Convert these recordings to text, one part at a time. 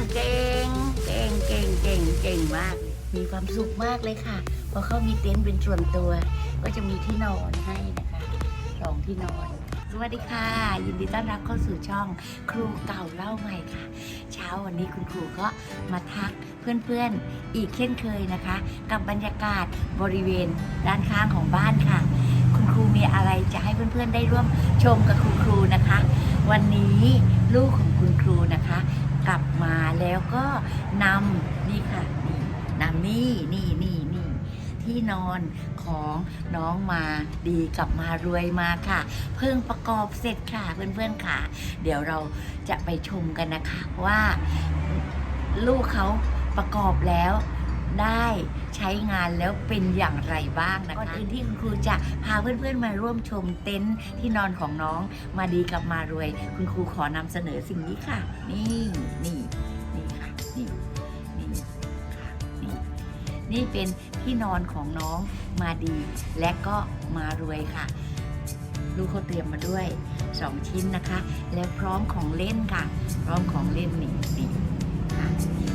นั่นเก่ง เก่งเก่งเก่งเก่งมาก มีความสุขมากเลยค่ะเพราะเขามีเต็นท์เป็นส่วนตัว ก็จะมีที่นอนให้นะคะสองที่นอน สวัสดีค่ะ ยินดีต้อนรับเข้าสู่ช่องครูเก่าเล่าใหม่ค่ะ เช้าวันนี้คุณครูก็มาทักเพื่อนๆอีกเช่นเคยนะคะ กับบรรยากาศบริเวณด้านข้างของบ้านค่ะ คุณครูมีอะไรจะให้เพื่อนๆได้ร่วมชมกับคุณครูนะคะ วันนี้ลูกของคุณครูนะคะ กลับมาแล้วก็นำนี่ค่ะนี่นำนี่นี่นี่นี่ที่นอนของน้องมาดีกลับมารวยมาค่ะ เพิ่งประกอบเสร็จค่ะเพื่อนๆค่ะ เดี๋ยวเราจะไปชมกันนะคะว่า ลูกเขาประกอบแล้ว ได้ใช้งานแล้วเป็นอย่างไรบ้างนะคะก่อนอื่นที่คุณครูจะพาเพื่อนๆมาร่วมชมเต็นท์ที่นอนของน้องมาดีกับมารวย คุณครูขอนำเสนอสิ่งนี้ค่ะ นี่นี่นี่ค่ะนี่นี่ค่ะนี่นี่เป็นที่นอนของน้องมาดี และก็มารวยค่ะลูกเขาเตรียมมาด้วย 2 ชิ้นนะคะ และพร้อมของเล่นค่ะ พร้อมของเล่นนี่นี่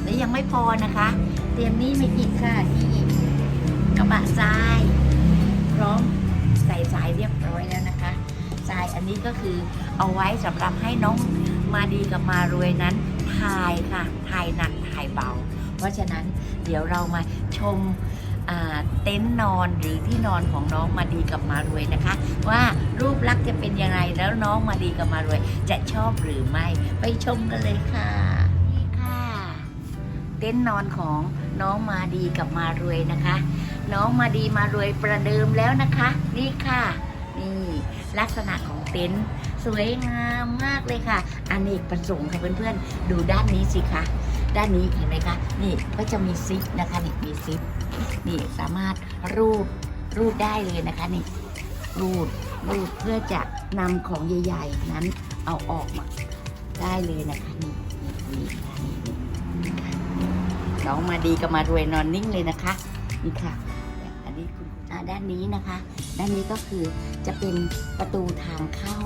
และยังไม่พอนะคะ เตรียมนี่มาอีกค่ะนี่กระบะทราย พร้อมใส่สายเรียบร้อยแล้วนะคะทรายอันนี้ก็คือเอาไว้สำหรับให้น้องมาดีกับมารวยนั้นถ่ายค่ะถ่ายหนักถ่ายเบา เพราะฉะนั้นเดี๋ยวเรามาชมเต็นท์นอนหรือที่นอนของน้องมาดีกับมารวยนะคะ ว่ารูปลักษณ์จะเป็นยังไงแล้วน้องมาดีกับมารวย จะชอบหรือไม่ไปชมกันเลยค่ะ เต็นท์นอนของน้องมาดีกับมารวยนะคะ น้องมาดีมารวยประเดิมแล้วนะคะ นี่ค่ะ นี่ลักษณะของเต็นท์สวยงามมากเลยค่ะอเนกประสงค์ค่ะเพื่อนๆ ดูด้านนี้สิคะด้านนี้เห็นไหมคะนี่ก็จะมีซิปนะคะนี่มีซิปนี่สามารถรูดรูดได้เลยนะคะนี่รูดรูดเพื่อจะนำของใหญ่ ๆ นั้นเอาออกมาได้เลยนะคะนี่นี่นี่นี่ น้องมาดีกับมารวยนอนนิ่งเลยนะคะนี่ค่ะ อันนี้คุณด้านนี้นะคะ ด้านนี้ก็คือจะเป็นประตูทางเข้า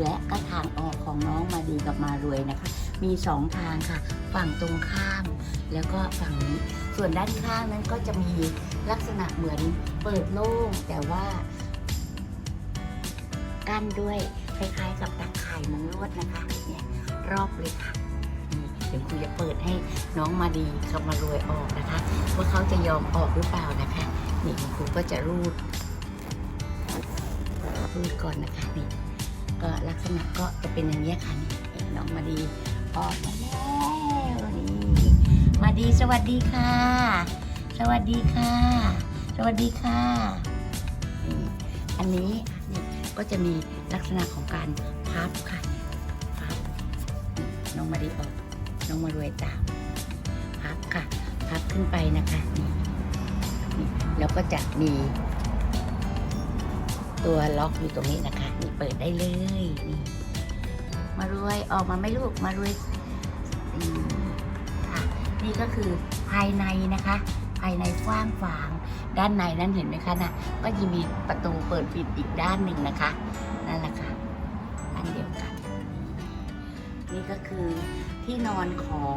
และก็ทางออกของน้องมาดีกับมารวยนะคะ มีสองทางค่ะ ฝั่งตรงข้าม แล้วก็ฝั่งนี้ ส่วนด้านข้างนั้นก็จะมีลักษณะเหมือนเปิดโล่งแต่ว่ากั้นด้วยคล้ายๆกับตะข่ายมุงลวดนะคะเนี่ยรอบเลยค่ะ เดี๋ยวครูจะเปิดให้น้องมาดีกับมารวยออกนะคะ ว่าเขาจะยอมออกหรือเปล่านะคะนี่คุณครูก็จะรูดรูดก่อนนะคะนี่ก็ลักษณะก็จะเป็นอย่างนี้ค่ะนี่น้องมาดีออกมาแล้วนี่มาดีสวัสดีค่ะ สวัสดีค่ะ สวัสดีค่ะนี่อันนี้นี่ก็จะมีลักษณะของการพับค่ะพับนี่น้องมาดีออก น้องมารวยตามพับค่ะ พับขึ้นไปนะคะนี่แล้วก็จะมี ตัวล็อกอยู่ตรงนี้นะคะนี่เปิดได้เลยนี่มารวยออกมาไม่ลูกมารวยค่ะนี่ก็คือภายในนะคะ ภายในกว้างฝาง ด้านในนั้นเห็นไหมคะน่ะก็จะมีประตูเปิดปิดอีกด้านหนึ่งนะคะนั่นแหละค่ะ นี่ก็คือที่นอนของ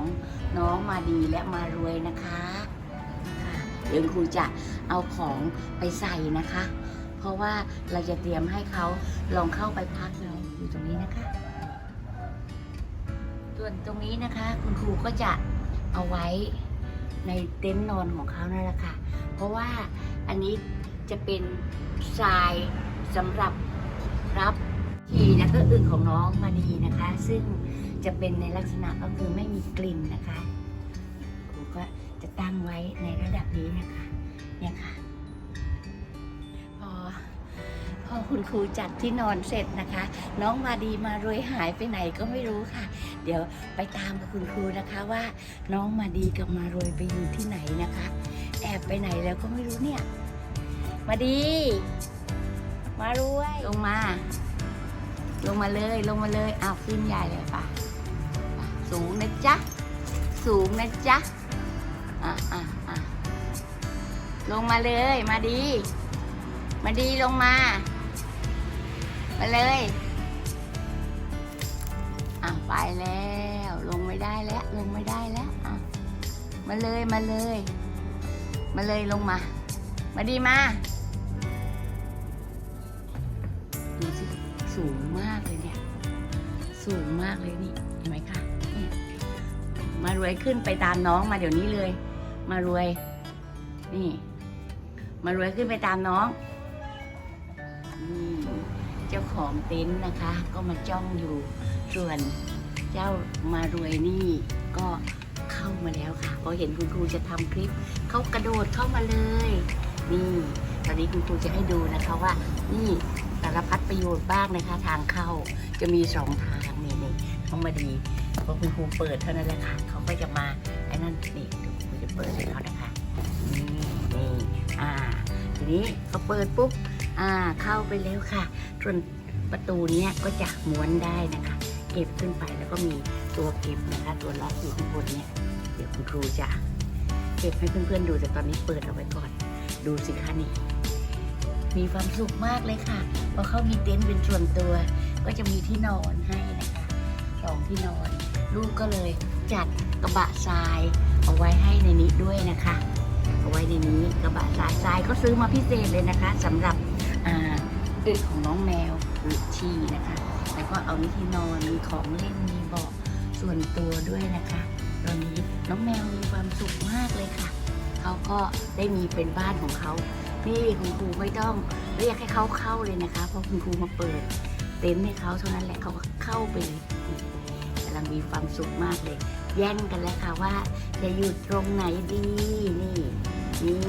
น้องมาดีและมารวยนะคะเดี๋ยวครูจะเอาของไปใส่นะคะ เพราะว่าเราจะเตรียมให้เขาลองเข้าไปพักเราอยู่ตรงนี้นะคะ ส่วนตรงนี้นะคะ คุณครูก็จะเอาไว้ในเต็นท์นอนของเขานั่นแหละค่ะ เพราะว่าอันนี้จะเป็นทรายสำหรับรับฉี่และก็อื่นของน้องมาดีนะคะ ซึ่ง จะเป็นในลักษณะก็คือไม่มีกลิ่นนะคะครูก็จะตั้งไว้ในระดับนี้นะคะเนี่ยค่ะพอพอคุณครูจัดที่นอนเสร็จนะคะ น้องมาดีมารวยหายไปไหนก็ไม่รู้ค่ะ เดี๋ยวไปตามกับคุณครูนะคะว่าน้องมาดีกับมารวยไปอยู่ที่ไหนนะคะ แอบไปไหนแล้วก็ไม่รู้เนี่ย มาดี มารวยลงมาลงมาเลยลงมาเลยอ้าวขึ้นใหญ่เลยป่ะป่ะ สูงนะจ๊ะ สูงนะจ๊ะ อะอะอะลงมาเลย มาดี มาดีลงมา มาเลย อะไปแล้ว ลงไม่ได้แล้ว ลงไม่ได้แล้ว อะ มาเลยมาเลย มาเลยลงมา มาดีมาดูสิสูงมากเลยเนี่ย สูงมากเลยนี่ เห็นไหมคะเนี่ย มารวยขึ้นไปตามน้องมาเดี๋ยวนี้เลย มารวย นี่ มารวยขึ้นไปตามน้องอืมเจ้าของเต็นท์นะคะ ก็มาจ้องอยู่ ส่วนเจ้ามารวยนี่ก็เข้ามาแล้วค่ะพอเห็นคุณครูจะทำคลิปเขากระโดดเข้ามาเลย นี่ ตอนนี้คุณครูจะให้ดูนะคะว่า นี่สารพัดประโยชน์บ้างนะคะ ทางเข้าจะมีสองทางนี่นี่ต้องมาดี พอคุณครูเปิดเท่านั้นแหละค่ะเขาก็จะมาไอ้นั่นนี่เดี๋ยวคุณครูจะเปิดให้เขานะคะนี่นี่อ่าทีนี้พอเปิดปุ๊บอ่าเข้าไปแล้วค่ะส่วนประตูเนี้ยก็จะม้วนได้นะคะ เก็บขึ้นไปแล้วก็มีตัวเก็บนะคะตัวล็อกอยู่ข้างบนเนี่ยเดี๋ยวคุณครูจะเก็บให้เพื่อนๆดูแต่ตอนนี้เปิดเอาไว้ก่อน ดูสิคะนี่มีความสุขมากเลยค่ะ เพราะเขามีเต็นท์เป็นส่วนตัว ก็จะมีที่นอนให้นะคะ สองที่นอน ลูกก็เลยจัดกระบะทราย เอาไว้ให้ในนี้ด้วยนะคะ เอาไว้ในนี้กระบะทรายทรายก็ซื้อมาพิเศษเลยนะคะสำหรับอึของน้องแมวหรือชีนะคะ แล้วก็เอานี่ที่นอนมีของเล่นมีเบาะส่วนตัวด้วยนะคะตอนนี้น้องแมวมีความสุขมากเลยค่ะเขาก็ได้มีเป็นบ้านของเขานี่คุณครูไม่ต้องเรียกให้เขาเข้าเลยนะคะ เพราะคุณครูมาเปิด เต็นท์ให้เขาเท่านั้นแหละเขาก็เข้าไปเลย กำลังมีความสุขมากเลย แย่งกันแล้วค่ะว่า จะอยู่ตรงไหนดี นี่ นี่